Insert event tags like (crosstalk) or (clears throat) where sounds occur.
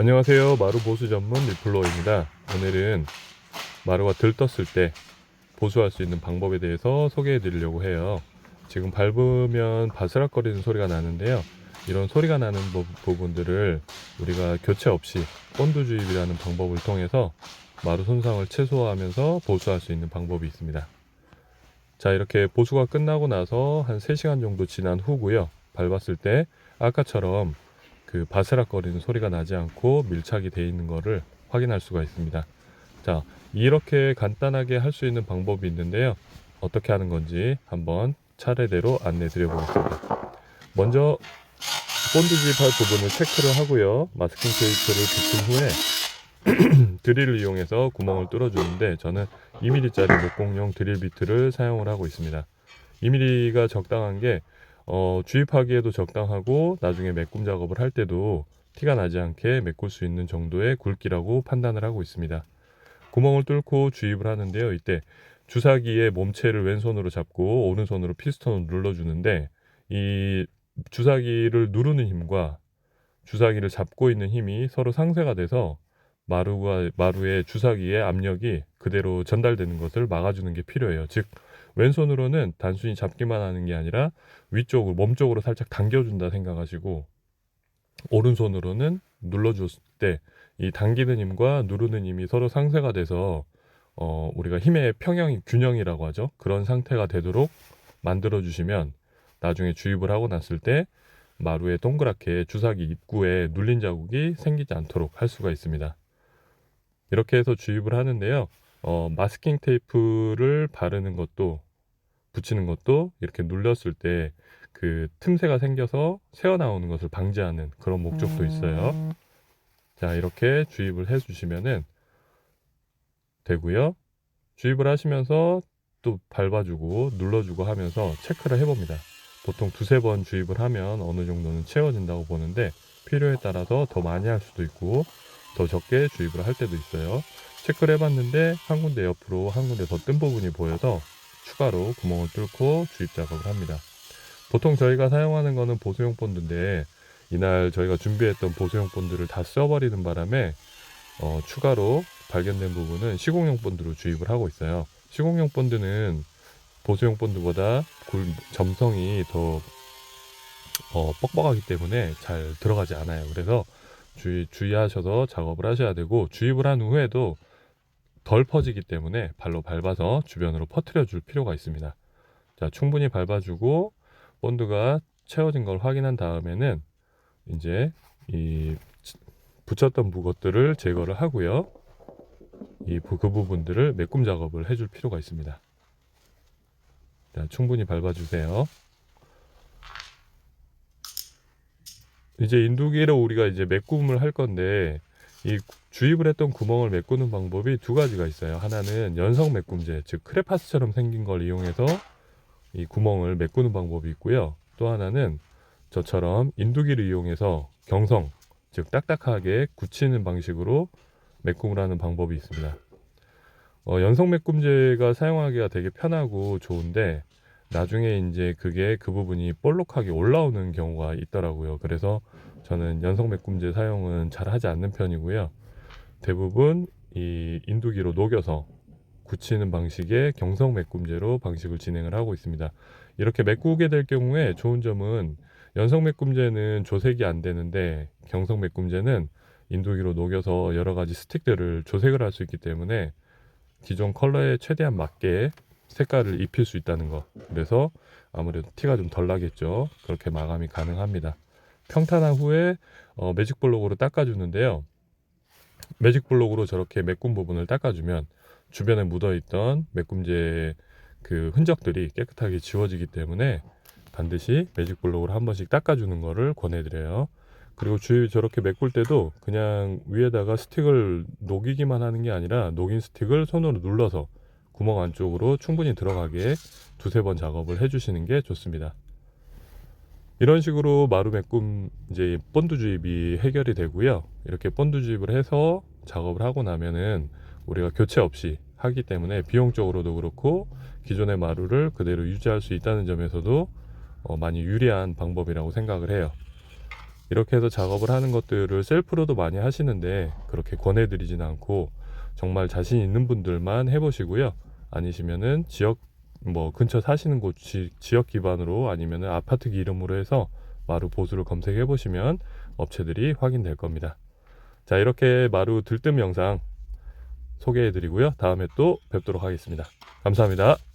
안녕하세요. 마루 보수 전문 리플로입니다. 오늘은 마루가 들떴을 때 보수할 수 있는 방법에 대해서 소개해 드리려고 해요. 지금 밟으면 바스락거리는 소리가 나는데요. 이런 소리가 나는 부- 부분들을 우리가 교체 없이 본드 주입이라는 방법을 통해서 마루 손상을 최소화하면서 보수할 수 있는 방법이 있습니다. 자, 이렇게 보수가 끝나고 나서 한 3시간 정도 지난 후고요. 밟았을 때 아까처럼 그 바스락거리는 소리가 나지 않고 밀착이 돼 있는 거를 확인할 수가 있습니다. 자, 이렇게 간단하게 할 수 있는 방법이 있는데요. 어떻게 하는 건지 한번 차례대로 안내 드려 보겠습니다. 먼저 본드 지입할 부분을 체크를 하고요. 마스킹 테이프를 붙인 후에 (clears throat) 드릴을 이용해서 구멍을 뚫어주는데 저는 2mm짜리 목공용 드릴 비트를 사용을 하고 있습니다. 2mm가 적당한 게 어, 주입하기에도 적당하고 나중에 메꿈 작업을 할 때도 티가 나지 않게 메꿀 수 있는 정도의 굵기라고 판단을 하고 있습니다. 구멍을 뚫고 주입을 하는데요. 이때 주사기의 몸체를 왼손으로 잡고 오른손으로 피스톤을 눌러주는데 이 주사기를 누르는 힘과 주사기를 잡고 있는 힘이 서로 상쇄가 돼서 마루가 마루의 주사기의 압력이 그대로 전달되는 것을 막아주는 게 필요해요. 즉 왼손으로는 단순히 잡기만 하는 게 아니라 위쪽으로 몸 쪽으로 살짝 당겨준다 생각하시고 오른손으로는 눌러줬을 때 이 당기는 힘과 누르는 힘이 서로 상쇄가 돼서 어, 우리가 힘의 평형 균형이라고 하죠. 그런 상태가 되도록 만들어 주시면 나중에 주입을 하고 났을 때 마루에 동그랗게 주사기 입구에 눌린 자국이 생기지 않도록 할 수가 있습니다. 이렇게 해서 주입을 하는데요. 어, 마스킹 테이프를 바르는 것도 붙이는 것도 이렇게 눌렸을 때 그 틈새가 생겨서 새어 나오는 것을 방지하는 그런 목적도 있어요. 자, 이렇게 주입을 해 주시면은 되고요. 주입을 하시면서 또 밟아주고 눌러주고 하면서 체크를 해봅니다. 보통 두세 번 주입을 하면 어느 정도는 채워진다고 보는데 필요에 따라서 더 많이 할 수도 있고 더 적게 주입을 할 때도 있어요. 체크를 해봤는데 한 군데 옆으로 한 군데 더 뜬 부분이 보여서 추가로 구멍을 뚫고 주입 작업을 합니다. 보통 저희가 사용하는 거는 보수용 본드인데 이날 저희가 준비했던 보수용 본드를 다 써버리는 바람에 어, 추가로 발견된 부분은 시공용 본드로 주입을 하고 있어요. 시공용 본드는 보수용 본드보다 굴, 점성이 더 어, 뻑뻑하기 때문에 잘 들어가지 않아요. 그래서 주의, 주의하셔서 작업을 하셔야 되고 주입을 한 후에도 덜 퍼지기 때문에 발로 밟아서 주변으로 퍼뜨려 줄 필요가 있습니다. 자, 충분히 밟아주고 본드가 채워진 걸 확인한 다음에는 이제 이 붙였던 것들을 제거를 하고요. 이 부- 그 부분들을 메꿈 작업을 해줄 필요가 있습니다. 자, 충분히 밟아주세요. 이제 인두기로 우리가 이제 메꿈을 할 건데 이 주입을 했던 구멍을 메꾸는 방법이 두 가지가 있어요. 하나는 연성 메꿈제, 즉 크레파스처럼 생긴 걸 이용해서 이 구멍을 메꾸는 방법이 있고요. 또 하나는 저처럼 인두기를 이용해서 경성, 즉 딱딱하게 굳히는 방식으로 메꿈을 하는 방법이 있습니다. 어, 연성 메꿈제가 사용하기가 되게 편하고 좋은데 나중에 이제 그게 그 부분이 볼록하게 올라오는 경우가 있더라고요. 그래서 저는 연성 메꿈제 사용은 잘 하지 않는 편이고요. 대부분 이 인두기로 녹여서 굳히는 방식의 경성 메꿈제로 방식을 진행을 하고 있습니다. 이렇게 메꾸게 될 경우에 좋은 점은 연성 메꿈제는 조색이 안 되는데 경성 메꿈제는 인두기로 녹여서 여러 가지 스틱들을 조색을 할 수 있기 때문에 기존 컬러에 최대한 맞게 색깔을 입힐 수 있다는 거. 그래서 아무래도 티가 좀 덜 나겠죠. 그렇게 마감이 가능합니다. 평탄한 후에 어, 매직 블록으로 닦아주는데요. 매직 블록으로 저렇게 메꿈 부분을 닦아주면 주변에 묻어있던 메꿈제 그 흔적들이 깨끗하게 지워지기 때문에 반드시 매직 블록으로 한 번씩 닦아주는 거를 권해드려요. 그리고 주위 저렇게 메꿀 때도 그냥 위에다가 스틱을 녹이기만 하는 게 아니라 녹인 스틱을 손으로 눌러서 구멍 안쪽으로 충분히 들어가게 두세 번 작업을 해주시는 게 좋습니다. 이런 식으로 마루 메꿈 이제 본드 주입이 해결이 되고요. 이렇게 본드 주입을 해서 작업을 하고 나면은 우리가 교체 없이 하기 때문에 비용적으로도 그렇고 기존의 마루를 그대로 유지할 수 있다는 점에서도 어, 많이 유리한 방법이라고 생각을 해요. 이렇게 해서 작업을 하는 것들을 셀프로도 많이 하시는데 그렇게 권해드리진 않고 정말 자신 있는 분들만 해보시고요. 아니시면은 지역 뭐 근처 사시는 곳 지, 지역 기반으로 아니면은 아파트 이름으로 해서 마루 보수를 검색해 보시면 업체들이 확인될 겁니다. 자 이렇게 마루 들뜸 영상 소개해 드리고요. 다음에 또 뵙도록 하겠습니다. 감사합니다.